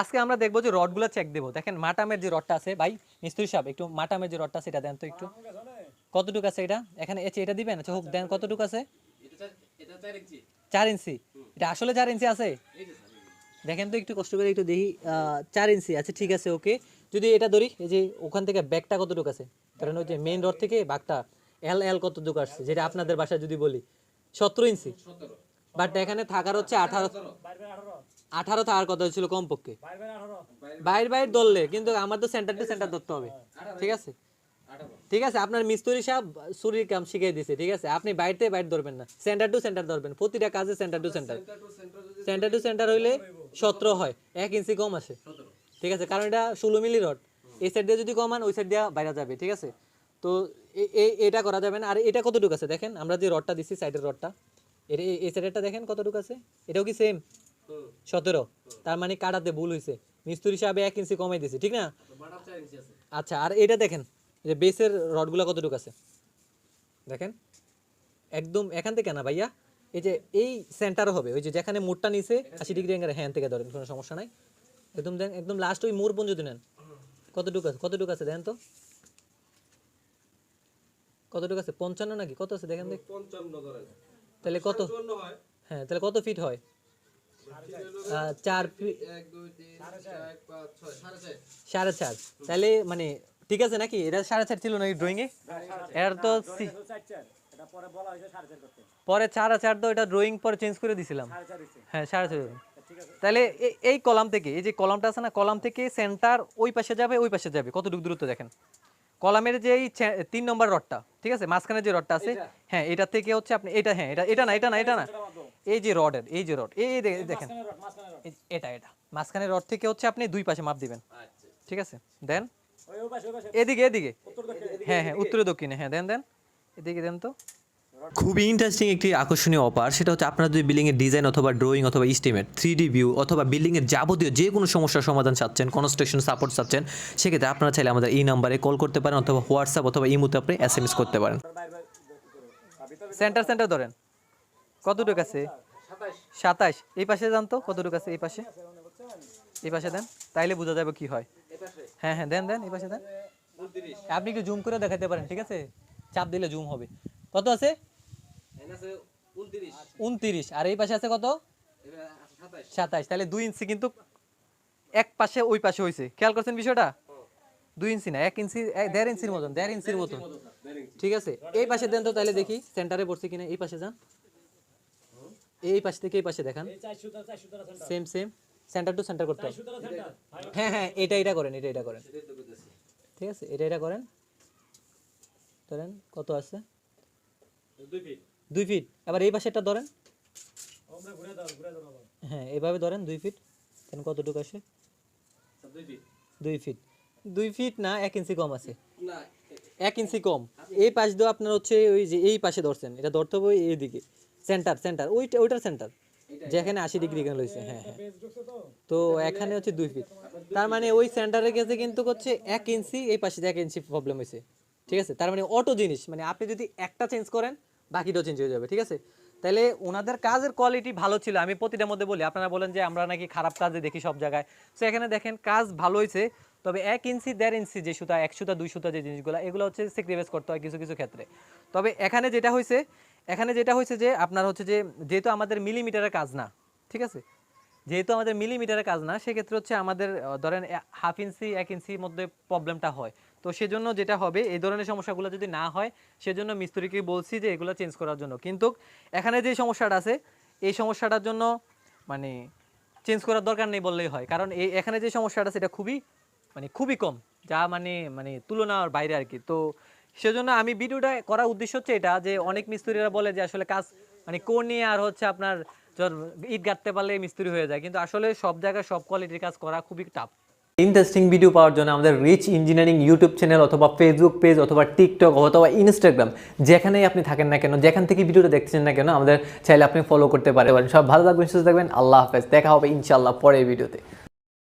আজকে আমরা দেখব যে রডগুলো চেক দেবো। দেখেন, মাটামের যে রডটা আছে, ভাই, মিস্ত্রি সাহেব, একটু মাটামের যে রডটা আছে, এটা দেন তো একটু। কতটুকু আছে এটা? এখানে এসে এটা দিবেন? আচ্ছা হোক, দেন কতটুকু আছে? চার ইঞ্চি। এটা আসলে চার ইঞ্চি আছে? দেখেন তো, একটু কষ্ট করে একটু দেখি চার ইঞ্চি। আচ্ছা ঠিক আছে, ওকে। যদি এটা ধরি, এই যে ওখান থেকে ব্যাগটা কতটুকু আছে? কারণ ওই যে মেইন রড থেকে বাঘটা এল এল কতটুকু আসছে? যেটা আপনাদের বাসায় যদি বলি, সতেরো ইঞ্চি। বাট এখানে থাকার হচ্ছে আঠারো আঠারো থাকার কথা ছিল কমপক্ষে। বাইর বাইর ধরলে কিন্তু আমার তো সেন্টার টু সেন্টার ধরতে হবে। ঠিক আছে? ঠিক আছে আপনার মিস্ত্রি সাহেব সুরির কাম শিখিয়ে দিছে ঠিক আছে? আপনি বাইরতে বাইর ধরবেন না। সেন্টার টু সেন্টার ধরবেন। প্রতিটা কাজে centre to centre centre to centre হইলে সতেরো হয় এক ইঞ্চি কম আসে। ঠিক আছে কারণ এটা ষোলো মিলি রড। এই সাইড দিয়ে যদি কমান ওই সাইড দিয়ে বাইরে যাবে ঠিক আছে? তো এটা করা যাবে না। আর এটা কতটুকু আছে দেখেন? আমরা যে রডটা দিচ্ছি সাইডের রডটা। এটা এই- এই সাইডেরটা দেখেন কতটুকু আছে? এটাও কি সেম সতেরো। তার মানে কাটাতে ভুল হয়েছে মিস্ত্রি হিসাবে এক ইঞ্চি কমাই দিছে ঠিক না? আচ্ছা আর এটা দেখেন যে বেসের রডগুলো কতটুকু আছে? দেখেন একদম এখান থেকে না ভাইয়া? এই যে এই সেন্টারও হবে ওই যে যেখানে মোড়টা নিচে আশি ডিগ্রি অ্যাঙ্গেল হ্যাঁ থেকে ধরেন কোনো সমস্যা নাই। একদম দেন একদম লাস্ট ওই মোড় পর্যন্ত নেন। কতটুকু আছে কতটুকু আছে দেখেন তো? কতটুকু আছে পঞ্চান্ন নাকি কত আছে দেখেন দেখ। তাহলে কত? হ্যাঁ। তাহলে কত ফিট হয়? চার সাড়ে চার। তাহলে মানে ঠিক আছে নাকি? এটা সাড়ে চার ছিল নাকি ড্রয়িং এর তো পরে চার চার তো এটা ড্রয়িং পরে চেঞ্জ করে দিছিলাম। হ্যাঁ সাড়ে চার। তাহলে এই কলাম থেকে, এই যে কলামটা আছে না, কলাম থেকে সেন্টার ওই পাশে যাবে, ওই পাশে যাবে। কতটুকু দূরত্ব দেখেন? কলামের যে এই তিন নম্বর রডটা ঠিক আছে? মাঝখানে যে রডটা আছে হ্যাঁ এটা থেকে হচ্ছে আপনি এটা হ্যাঁ এটা এটা না এটা না এটা না। এই যে রডের এই যে রড এই এই দেখেন। এটা এটা। মাঝখানে রড থেকে হচ্ছে আপনি দুই পাশে মাপ দিবেন। ঠিক আছে? দেন। এদিকে এদিকে। হ্যাঁ হ্যাঁ উত্তরে দক্ষিণে হ্যাঁ দেন দেন। এদিকে দেন তো। খুবই ইন্টারেস্টিং একটি আকর্ষণীয় অফার সেটা হচ্ছে আপনারা যদি বিল্ডিংয়ের ডিজাইন অথবা ড্রয়িং অথবা ইস্টিমেট থ্রি ডি ভিউ অথবা বিল্ডিংয়ের যাবতীয় যে কোনো সমস্যার সমাধান চাচ্ছেন কনস্ট্রাকশন সাপোর্ট চাচ্ছেন, সেক্ষেত্রে আপনারা চাইলে আমাদের এই নাম্বারে কল করতে পারেন অথবা হোয়াটসঅ্যাপ অথবা ইমোতে আপনি এস এম এস করতে পারেন। সেন্টার সেন্টার ধরেন। কতটুকু আছে? সাতাশ। এই পাশে যান তো, কতটুকু আছে এই পাশে? এই পাশে দেন, তাইলে বোঝা যাবে কি হয়। হ্যাঁ হ্যাঁ দেন দেন, এই পাশে দেন। আপনি একটু জুম করে দেখাতে পারেন, ঠিক আছে? চাপ দিলে জুম হবে। কত আছে? উনত্রিশ। আর এই পাশে আছে কত? এটা আছে সাতাশ। সাতাশ। তাহলে দুই ইঞ্চি কিন্তু এক পাশে ওই পাশে হয়েছে খেয়াল করছেন বিষয়টা? দুই ইঞ্চি না এক ইঞ্চি দেড় ইঞ্চির মতন দেড় ইঞ্চির মতন। ঠিক আছে? এই পাশে দেন তো তাহলে দেখি সেন্টারে পড়ছে কিনা এই পাশে যান। এই পাশ থেকে এই পাশে দেখান। Same same. Centre to centre করতে হবে। হ্যাঁ হ্যাঁ এটা এটা করেন এটা এটা করেন। ঠিক আছে? এটা এটা করেন। ধরেন কত আছে? দুই ফিট। দুই ফিট এবার এই পাশেরটা ধরেন। হ্যাঁ এভাবে ধরেন দুই ফিট কেন কতটুকু আসে? আচ্ছা, দুই ফিট দুই ফিট না এক ইঞ্চি কম আছে। এক ইঞ্চি কম। এই পাশ দিয়ে আপনার হচ্ছে ওই যে এই পাশে ধরছেন। এটা ধরতে হবে এইদিকে। সেন্টার সেন্টার ওইটা ওইটার সেন্টার যেখানে আশি ডিগ্রি এখানে রয়েছে। হ্যাঁ হ্যাঁ। তো। এখানে হচ্ছে দুই ফিট তার মানে ওই সেন্টারের কাছে কিন্তু হচ্ছে এক ইঞ্চি এই পাশে এক ইঞ্চি প্রবলেম হয়েছে। ঠিক আছে? তার মানে অটো জিনিস। মানে আপনি যদি একটা চেঞ্জ করেন বাকিটাও চেঞ্জ হয়ে যাবে, ঠিক আছে? তাহলে ওনাদের কাজের কোয়ালিটি ভালো ছিল, আমি প্রতিটার মধ্যে বলি, আপনারা বলেন যে আমরা নাকি খারাপ কাজে দেখি সব জায়গায়। তো এখানে দেখেন কাজ ভালো হয়েছে, তবে এক ইঞ্চি দেড় ইঞ্চি যে সুতা, এক সুতা, দুই সুতা যে জিনিসগুলো, এগুলো হচ্ছে স্যাক্রিফাইস করতে হয় কিছু কিছু ক্ষেত্রে। তবে এখানে যেটা হয়েছে, এখানে যেটা হয়েছে যে, আপনার হচ্ছে যে, যেহেতু আমাদের মিলিমিটারের কাজ না, ঠিক আছে? যেহেতু আমাদের মিলিমিটারে কাজ না, সেক্ষেত্রে হচ্ছে আমাদের ধরেন হাফ ইঞ্চি এক ইঞ্চির মধ্যে প্রবলেমটা হয়। তো সেজন্য যেটা হবে, এই ধরনের সমস্যাগুলো যদি না হয়, সেজন্য মিস্ত্রিকে বলছি যে এগুলো চেঞ্জ করার জন্য। কিন্তু এখানে যে সমস্যাটা আছে, এই সমস্যাটার জন্য মানে চেঞ্জ করার দরকার নেই বললেই হয়। কারণ এই, এখানে যে সমস্যাটা সেটা খুবই মানে খুবই কম। যা মানে মানে তুলনার বাইরে আর কি। তো সেজন্য আমি ভিডিওটা করার উদ্দেশ্য হচ্ছে এটা, যে অনেক মিস্ত্রিরা বলে যে আসলে কাজ মানে কোন নিয়ে আর হচ্ছে আপনার ইট গাঁটতে পারলে মিস্ত্রি হয়ে যায়। কিন্তু আসলে সব জায়গায় সব কোয়ালিটির কাজ করা খুবই টাফ ইন্টারেস্টিং ভিডিও পাওয়ার জন্য আমাদের রিচ ইঞ্জিনিয়ারিং ইউটিউব চ্যানেল অথবা ফেসবুক পেজ অথবা টিকটক অথবা ইনস্টাগ্রাম যেখানেই আপনি থাকেন না কেন, যেখান থেকে ভিডিওটা দেখছেন না কেন, আমাদের চাইলে আপনি ফলো করতে পারেন। সব ভালো থাকবেন, সুস্থ থাকবেন, আল্লাহ হাফেজ। দেখা হবে ইনশাল্লাহ পরের ভিডিওতে